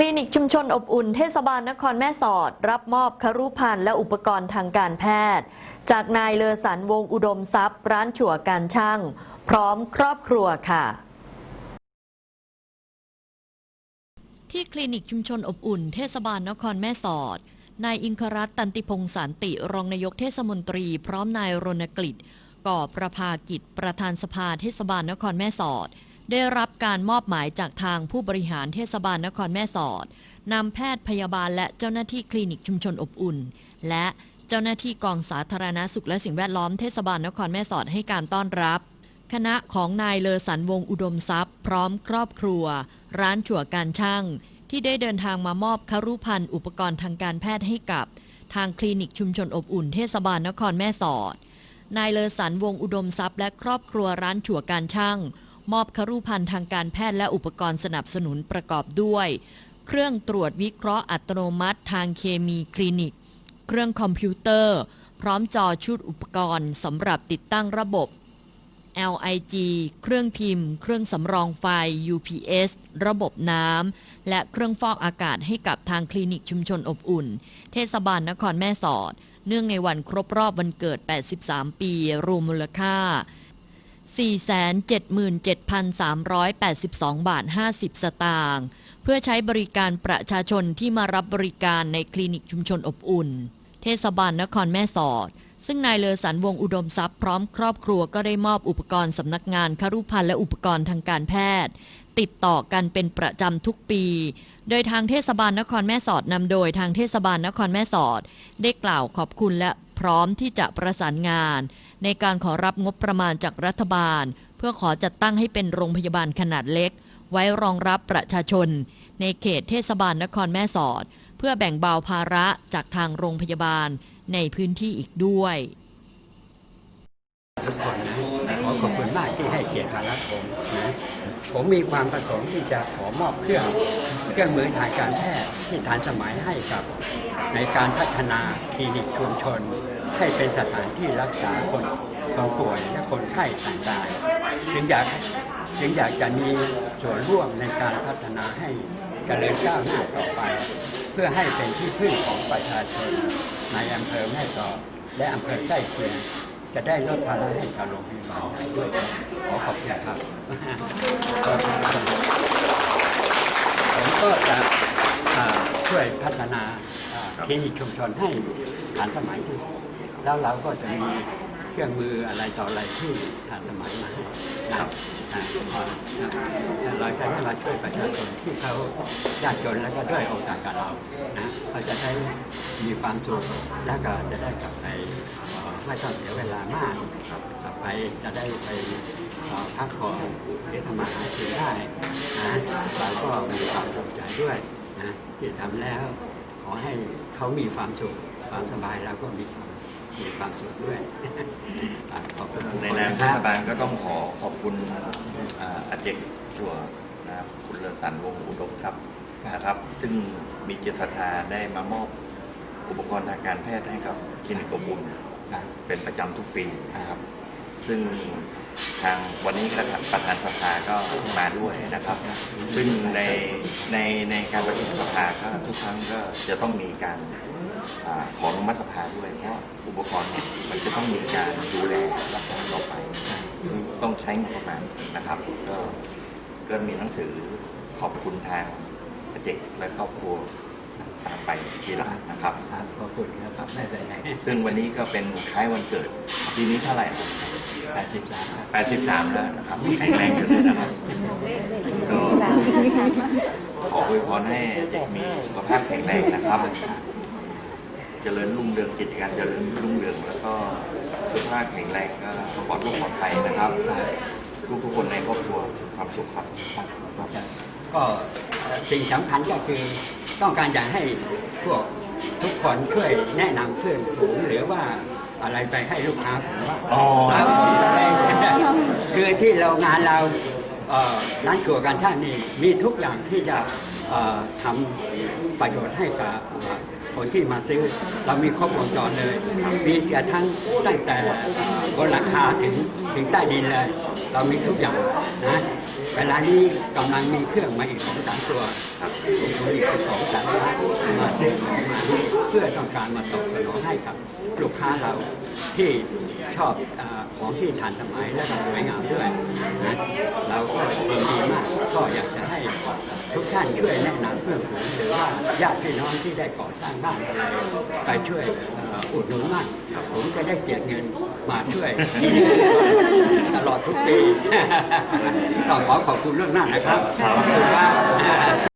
คลินิกชุมชนอบอุ่นเทศบาลนครแม่สอด รับมอบครุภัณฑ์และอุปกรณ์ทางการแพทย์ จากนายเลอสันวงอุดมทรัพย์ ร้านฉั่วการช่าง พร้อมครอบครัวค่ะที่คลินิกชุมชนอบอุ่นเทศบาลนครแม่สอด นายอิงครัตตันติพงสารติ รองนายกเทศมนตรี พร้อมนายรณกฤษก่อประภากิจ ประธานสภาเทศบาลนครแม่สอด ได้รับการมอบหมายจากทางผู้บริหารเทศบาลนครแม่สอดนำแพทย์พยาบาลและเจ้าหน้าที่คลินิกชุมชนอบอุ่น และเจ้าหน้าที่กองสาธารณสุขและสิ่งแวดล้อมเทศบาลนครแม่สอดให้การต้อนรับ คณะของนายเลอสันวงอุดมทรัพย์ พร้อมครอบครัว ร้านฉั่วการช่าง ที่ได้เดินทางมามอบครุภัณฑ์อุปกรณ์ทางการแพทย์ให้กับ ทางคลินิกชุมชนอบอุ่นเทศบาลนครแม่สอดนายเลอสันวงอุดมทรัพย์และครอบครัวร้านฉั่วการช่าง มอบครุภัณฑ์ทางการแพทย์และอุปกรณ์สนับสนุนประกอบด้วย เครื่องตรวจวิเคราะห์อัตโนมัติทางเคมีคลินิก เครื่องคอมพิวเตอร์ พร้อมจอชุดอุปกรณ์สำหรับติดตั้งระบบ LIG เครื่องพิมพ์ เครื่องสำรองไฟ UPS ระบบน้ำ และเครื่องฟอกอากาศให้กับทางคลินิกชุมชนอบอุ่น เทศบาลนครแม่สอด เนื่องในวันครบรอบวันเกิด 83 ปี รวมมูลค่า 477,382 บาท 50 สตางค์ เพื่อใช้บริการประชาชนที่มารับบริการในคลินิกชุมชนอบอุ่น เทศบาลนครแม่สอด ซึ่งนายเลอสันวงอุดมทรัพย์พร้อมครอบครัวก็ได้มอบอุปกรณ์สำนักงานครุพันธ์และอุปกรณ์ทางการแพทย์ ติดต่อกันเป็นประจำทุกปี โดยทางเทศบาลนครแม่สอดนำโดยทางเทศบาลนครแม่สอด ได้กล่าวขอบคุณและพร้อมที่จะประสานงาน ในการขอรับงบประมาณจากรัฐบาล เพื่อขอจัดตั้งให้เป็นโรงพยาบาลขนาดเล็ก ไว้รองรับประชาชน ในเขตเทศบาลนครแม่สอด เพื่อแบ่งเบาภาระจากทางโรงพยาบาลในพื้นที่อีกด้วยทุกคนนะขอขอบคุณมากที่ให้เกียรติมารับผมนะผมมีความประสงค์ที่จะขอมอบเครื่องเครื่องมือทางการแพทย์ที่ทันสมัยให้กับ ในการพัฒนาคลินิกชุมชน ให้เป็นสถานที่รักษาคนคนป่วยและคนไข้ต่างๆจึงอยากจึงอยากจะมีส่วนร่วมในการพัฒนาให้เจริญก้าวหน้าต่อไป เพื่อให้เป็นที่พึ่งของประชาชนในอำเภอแม่สอดและอำเภอใกล้เคียงจะได้ลดภาระให้กับโรงพยาบาลได้ด้วยขอขอบคุณครับผมก็จะช่วยพัฒนาคลินิกชุมชนให้ทันสมัยที่สุด แล้วเราก็จะมีเครื่องมืออะไรต่ออะไรที่ทันสมัยมาให้นะอ่าอ่าเราจะได้มาช่วยประชาชนที่เขายากจนแล้วก็ด้วยโอกาสกับเรานะเขาจะได้มีความสุขแล้วก็จะได้กลับไปไม่ต้องเสียเวลามากกลับไปจะได้ไปพักผ่อนหรือทำมาหากินได้นะเราก็มีความภูมิใจด้วยนะที่ทำแล้ว ขอให้เขามีความสุขความสบายเราก็มีความ มีความสุขด้วยอะขอบคุณทุกในคนนามนะเทครัศบบาลก็ต้องขอขอบคุณอ่าอาเจกชัวนะครับคุณเลอสันวงศ์อุดมทรัพย์นะครับ ซึ่งมีจิตศรัทธาได้มามอบอุปกรณ์ทางการแพทย์ให้กับคลินิกอบอุ่นครับเป็นประจำทุกปีนะครับ ซึ่งทางวันนี้ก็ประธานสภาก็มาด้วยนะครับ ซึ่งในในในการประชุมสภาก็ทุกครั้งก็จะต้องมีการอาขออนุมัติสภาด้วยเพราะอุปกรณ์เนี่ยมันจะต้องมีการดูแลรักษาต่อไป ต้องใช้งบประมาณนะครับ ก็ก็มีหนังสือขอบคุณทางประเจกและครอบครัวตามไปทีหลังนะครับครับขอบคุณครับไม่เป็นไรซึ่งวันนี้ก็เป็นคล้ายวันเกิดปีนี้เท่าไหร่ครับ แปดสิบสามครับ83แล้วนะครับแข็งแรงอยู่เลยนะครับก็ขออวยพรให้เด็กมีสุขภาพแข็งแรงนะครับเจริญรุ่งเรืองกิจการเจริญรุ่งเรืองแล้วก็สุขภาพแข็งแรงก็ปลอดโรคปลอดภัยนะครับทุกทุกๆคนในครอบครัวมีความสุขครับก็เอ่อสิ่งสำคัญก็คือต้องการอยากให้พวกทุกคนช่วยแนะนำเพื่อนฝูงหรือว่าอะไรไปให้ลูกค้าผมว่า อ๋อ ครับผมจะได้คือ ที่เรางานเราร้านครัวการช่างนี่มีทุกอย่างที่จะทำประโยชน์ให้กับคนที่มาซื้อ เรามีครบวงจรเลย มีกระทั่งตั้งแต่เอ่อบนหลังคาถึงถึงใต้ดินเลย เรามีทุกอย่างนะ เวลานี้กำลังมีเครื่องมาอีกสองสามตัวครับผมผมอีกสองสามล้านมาซื้อของมาเพื่อต้องการมาตอบสนองให้กับลูกค้าเราที่ชอบอาของที่ทันสมัยและก็สวยงามด้วยนะเราก็ยินดีมากก็อยากจะให้ทุกท่านช่วยแนะนำเพื่อนฝูงหรือว่าญาติพี่น้องที่ได้ก่อสร้างบ้านอะไรไปช่วยเอ่ออุดหนุนมากผมจะได้เจียดเงินมาช่วย ตลอดทุกปีต้องขอขอบคุณเรื่องหน้านะครับขอบคุณครับ